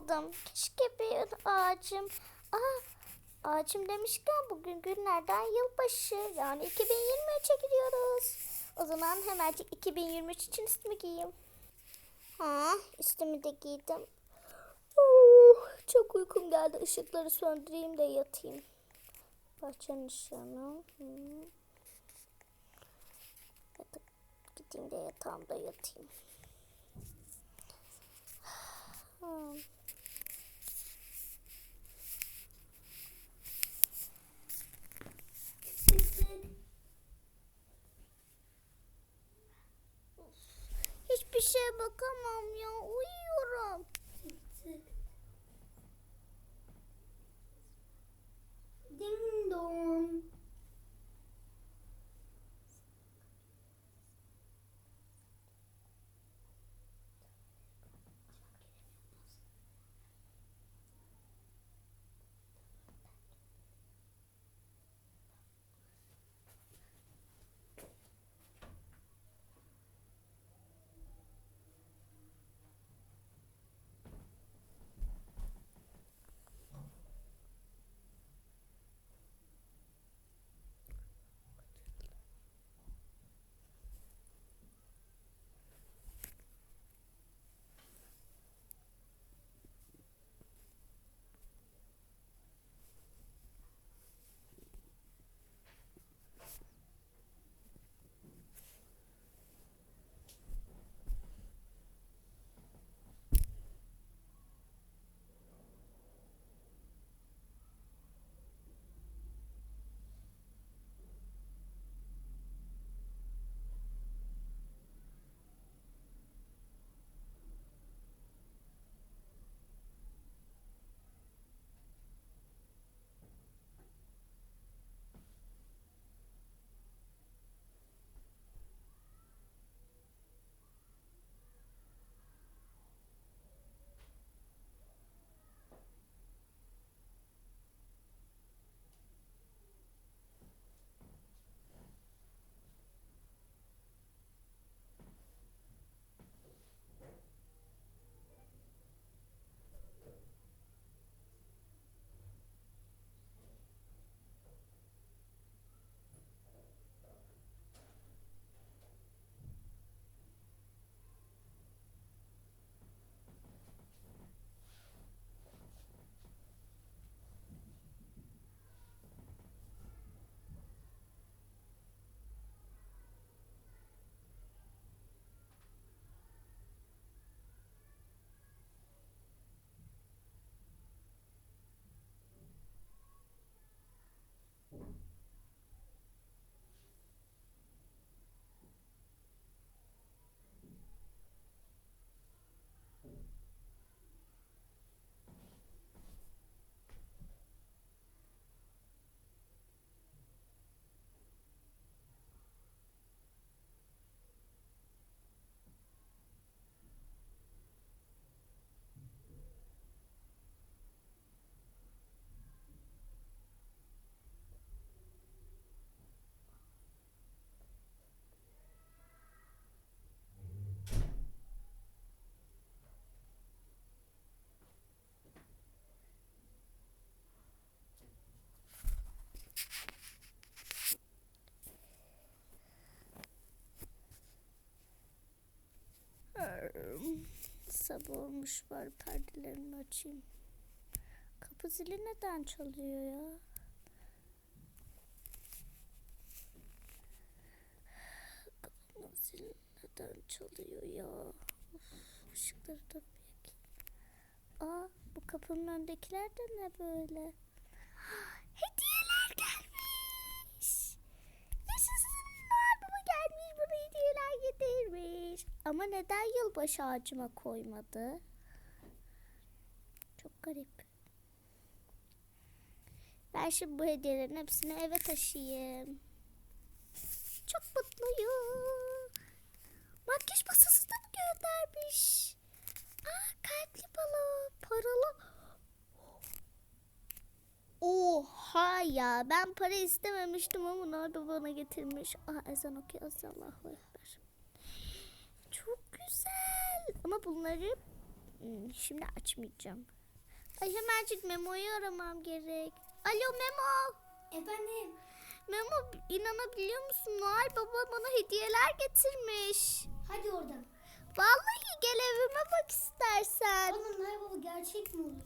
aldım. Keşke bir ağacım. Aa, ağacım demişken bugün günlerden yılbaşı. Yani 2023'e gidiyoruz. O zaman hemencik 2023 için üstümü giyeyim. Ha, üstümü de giydim. Uh, çok uykum geldi. Işıkları söndüreyim de yatayım. Bahçenin ışığını. Hmm. Gideyim de yatağımda yatayım. 个猫喵 Sabah olmuş bari perdelerini açayım. Kapı zili neden çalıyor ya? Kapının zili neden çalıyor ya? Of, ışıkları da bir. Aa bu kapının önündekiler de ne böyle? Hediyeler gelmiş. Yaşasın baba gelmiş bana hediyeler getirmiş. Ama neden yılbaşı ağacıma koymadı? Çok garip. Ben şimdi bu hediyelerin hepsini eve taşıyayım. Çok mutluyum. Makyaj masası da mı göndermiş? Aa kalpli balon, paralı. Oha ya ben para istememiştim ama Noel bana getirmiş. Aa ezan okuyoruz Allahu güzel. Ama bunları Hmm, şimdi açmayacağım. Ay hemencik Memo'yu aramam gerek. Alo Memo. Efendim. Memo inanabiliyor musun? Noel Baba bana hediyeler getirmiş. Hadi oradan. Vallahi gel evime bak istersen. Oğlum Noel Baba gerçek mi olur?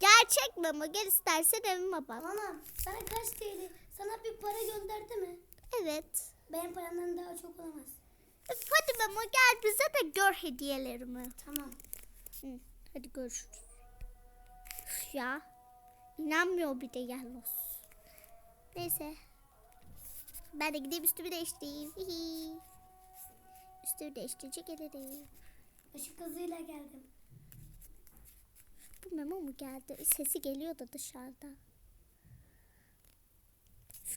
Gerçek Memo gel istersen evime bak. Anam sana kaç TL? Sana bir para gönderdi mi? Evet. Benim paramdan daha çok olamaz. Hadi Memo gel bize de gör hediyelerimi. Tamam. Hı, hadi görüşürüz. Üf ya. İnanmıyor bir de yalnız. Neyse. Ben de gideyim üstümü değiştireyim. Hihi. Üstümü değiştirince gelirim. Işık hızıyla geldim. Bu Memo mu geldi? Sesi geliyor da dışarıda.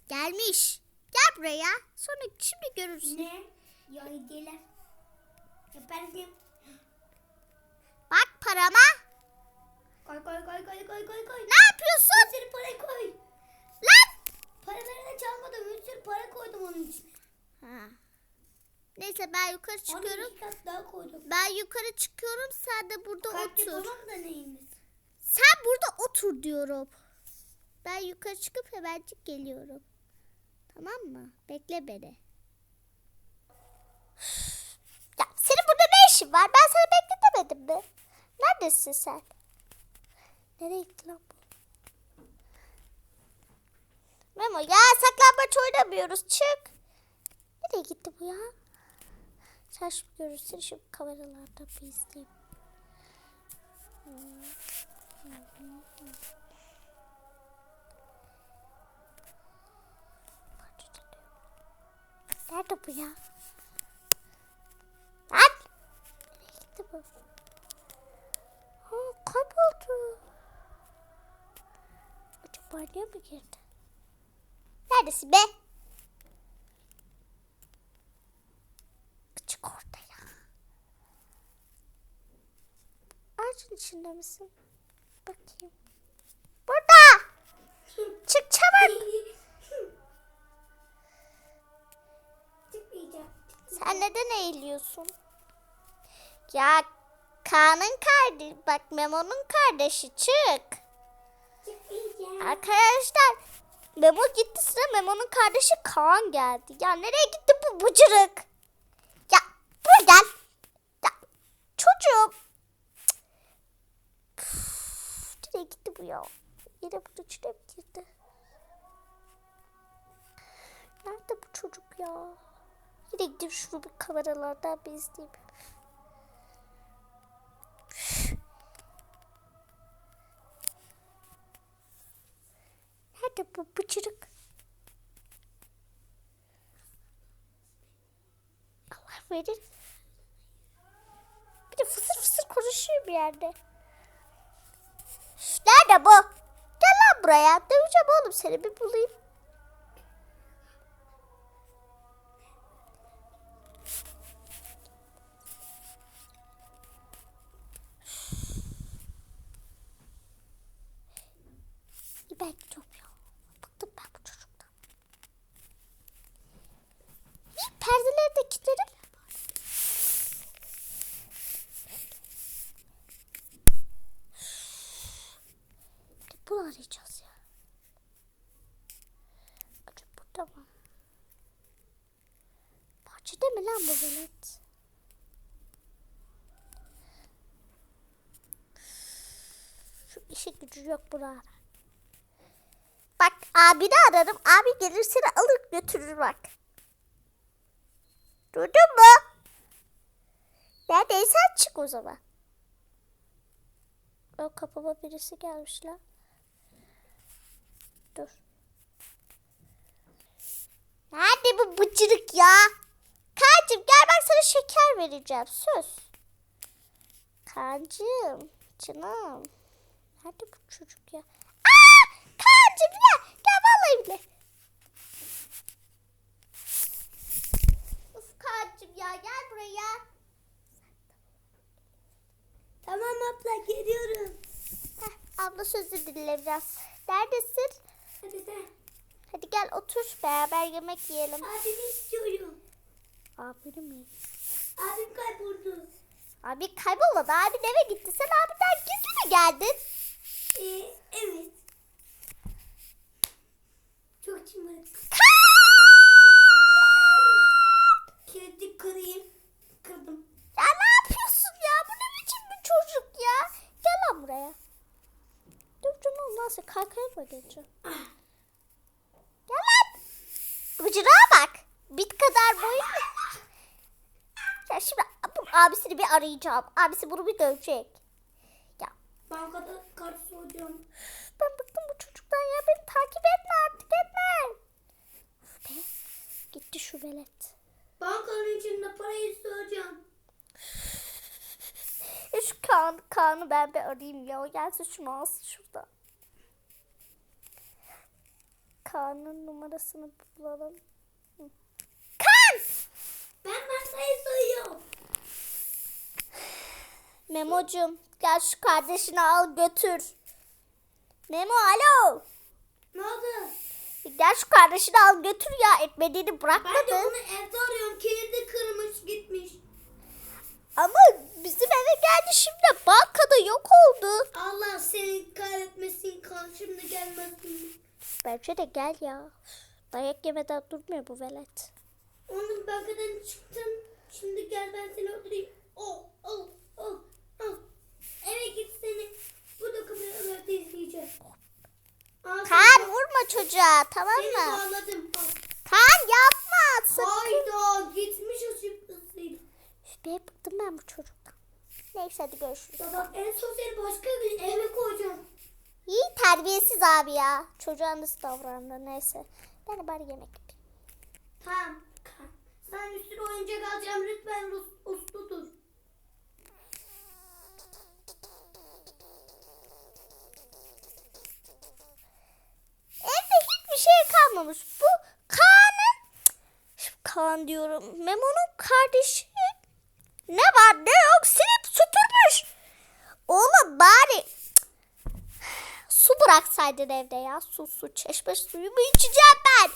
Gelmiş. Gel buraya. Sonra şimdi görürsün. Ne? Ya hediyeler. Efendim. Bak parama. Koy koy koy koy koy koy koy. Ne yapıyorsun? Bir sürü para koy. Lan. Paralarını çalmadım. Bir sürü para koydum onun içine. Ha. Neyse ben yukarı çıkıyorum. kat daha koydum. Ben yukarı çıkıyorum. Sen de burada Kalp otur. yapamam da neyimiz? Sen burada otur diyorum. Ben yukarı çıkıp hemencik geliyorum. Tamam mı? Bekle beni. Ya senin burada ne işin var? Ben sana bekletemedim mi? Neredesin sen? Nereye gitti lan bu? Memo ya saklambaç oynamıyoruz. Çık. Nereye gitti bu ya? Sen şimdi görürsün şu kameralarda bir izleyeyim. Nerede bu ya? Bu? Ha, kayboldu. Acaba niye mi girdi? Neredesin be? Çık orada ya. Ağacın içinde misin? Bakayım. Burada! Çık çabuk! Sen neden eğiliyorsun? Ya Kaan'ın kardeşi, bak Memo'nun kardeşi çık. Arkadaşlar Memo gitti sıra Memo'nun kardeşi Kaan geldi. Ya nereye gitti bu bıcırık? Ya buradan. Ya çocuğum. Üf, Nereye gitti bu ya? Yine bunun içine mi girdi? Nerede bu çocuk ya? Yine gidip şunu bir kameralardan bir izleyeyim. Nerede bu bıçırık? Allah verir. Bir de fısır fısır konuşuyor bir yerde. Nerede bu? Gel lan buraya. Döveceğim oğlum seni bir bulayım. İyi ben gidiyorum ya. Bıktım ben bu çocuktan. İyi perdeleri de kilitledim. Bir de Bunu arayacağız ya. Acaba burada mı? Bahçede mi lan bu velet? Şu işi gücü yok burada. Bak abini ararım. Abi gelir seni alır götürür bak. Duydun mu? Neredeysen çık o zaman. O kapıma birisi gelmiş lan. Dur. Nerede bu bıcırık ya? Kancım gel bak sana şeker vereceğim. Söz. Kancım. Canım. Nerede bu çocuk ya? Aa! Kancım ya. Gel vallahi bile. Uf Kancım ya gel buraya. Tamam abla geliyorum. Heh, abla sözü dinle biraz. Neredesin? Hadi de. Hadi gel otur beraber yemek yiyelim. Abimi istiyorum. Abini mi? Abim kayboldu. Abi kaybolmadı. Abi eve gitti. Sen abiden gizli mi geldin? Ee, evet. Çok şımarık. Kilitli kırayım. Kırdım. Ya ne yapıyorsun ya? Bu ne biçim bir çocuk ya? Gel lan buraya. Dur canım nasıl kaykaya mı geçeceğim? Gel lan. Gıcırağa bak. Bit kadar boyu. Ya şimdi bu abisini bir arayacağım. Abisi bunu bir dövecek. Ya Bankada kart soracağım. ben bıktım bu çocuktan ya. Beni takip etme artık etme. Be. Gitti şu velet. Bankanın içinde parayı soracağım. E şu Kaan, Kaan'ı ben bir arayayım ya. O gelsin şunu alsın şurada. Kaan'ın numarasını bulalım. Hı. Kaan! Ben bankayı soruyorum. Memo'cum gel şu kardeşini al götür. Memo alo. Ne oldu? Gel şu kardeşini al götür ya. Etmediğini Ben de bırakmadı. onu evde arıyorum. Kilidi kırmış gitmiş. Ama bizim eve geldi şimdi. Bankada yok oldu. Allah seni kahretmesin kan şimdi gelmesin. Bence de gel ya. Dayak yemeden durmuyor bu velet. Onun bankadan çıktım. Şimdi gel ben seni öldüreyim. Oh oh oh oh. Eve git seni. Burada kameralarda izleyeceğim. Aa, Kaan seni- vurma çocuğa tamam Seni mı? bağladım. Al. Kaan yapma. Sakın. Hayda gitmiş o çıplısıyla. Üf, Be bıktım ben bu çocuktan. Neyse hadi görüşürüz. Ya bak en son seni başka bir eve koyacağım. İyi terbiyesiz abi ya. Çocuğa nasıl davrandı neyse. Ben bari yemek yapayım. Tamam. Sen üstüne oyuncak alacağım lütfen us- uslu dur. Evde hiçbir kalmamış. Bu Kaan'ın Kaan diyorum. Memo'nun kardeşi. Ne var ne yok silip süpürmüş. Oğlum bari su bıraksaydın evde ya. Su su çeşme suyu mu içeceğim ben?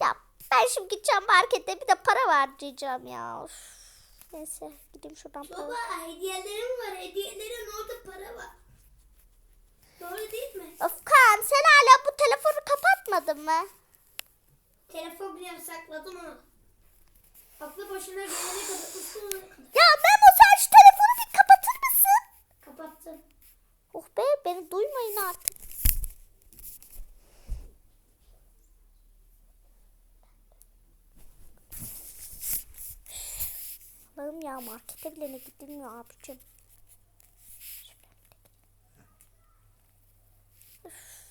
Ya ben şimdi gideceğim markette bir de para var diyeceğim ya. Üf. Neyse gideyim şuradan para. Baba hediyelerim var. Hediyelerin orada para var. Doğru değil mi? Of Kaan sen hala bu telefonu mı? Telefon bile sakladım onu. Aklı başına gelene kadar kadar. Ya Memo sen şu telefonu bir kapatır mısın? Kapattım. Oh be beni duymayın artık. Allah'ım ya markete bile ne gidilmiyor abicim. Üf.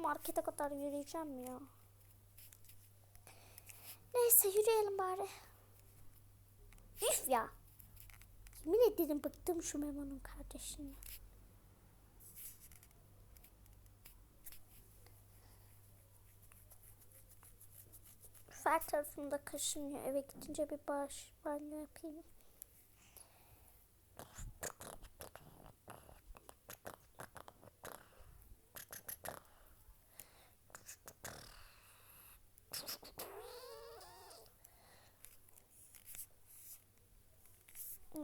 Markete kadar yürüyeceğim ya. Neyse yürüyelim bari. Üf ya. Yemin ederim bıktım şu Memo'nun kardeşini. Her tarafımda kaşınıyor. Eve gidince bir baş banyo yapayım.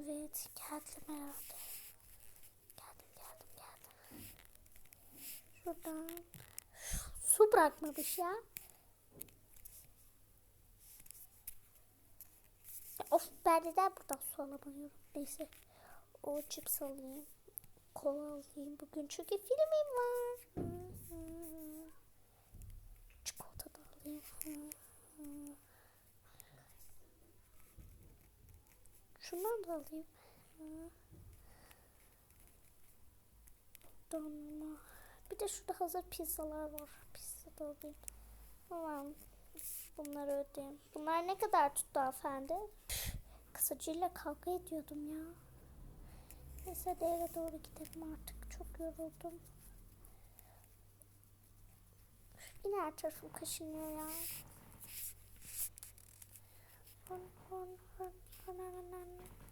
Evet geldim herhalde. Geldim geldim geldim. Şuradan. Su bırakmamış ya. Of ben neden buradan su alamıyorum. Neyse. O cips alayım. Kola alayım bugün çünkü filmim var. Çikolata da alayım. Hı hı. Şundan da alayım. Donma. Bir de şurada hazır pizzalar var. Pizza da alayım. Tamam. Bunları ödeyeyim. Bunlar ne kadar tuttu? Üf, Kısacıyla kavga ediyordum ya. Neyse hadi eve doğru gidelim artık. Çok yoruldum. Yine her tarafım kaşınıyor ya. Hon, hon, hon, hon, hon, hon.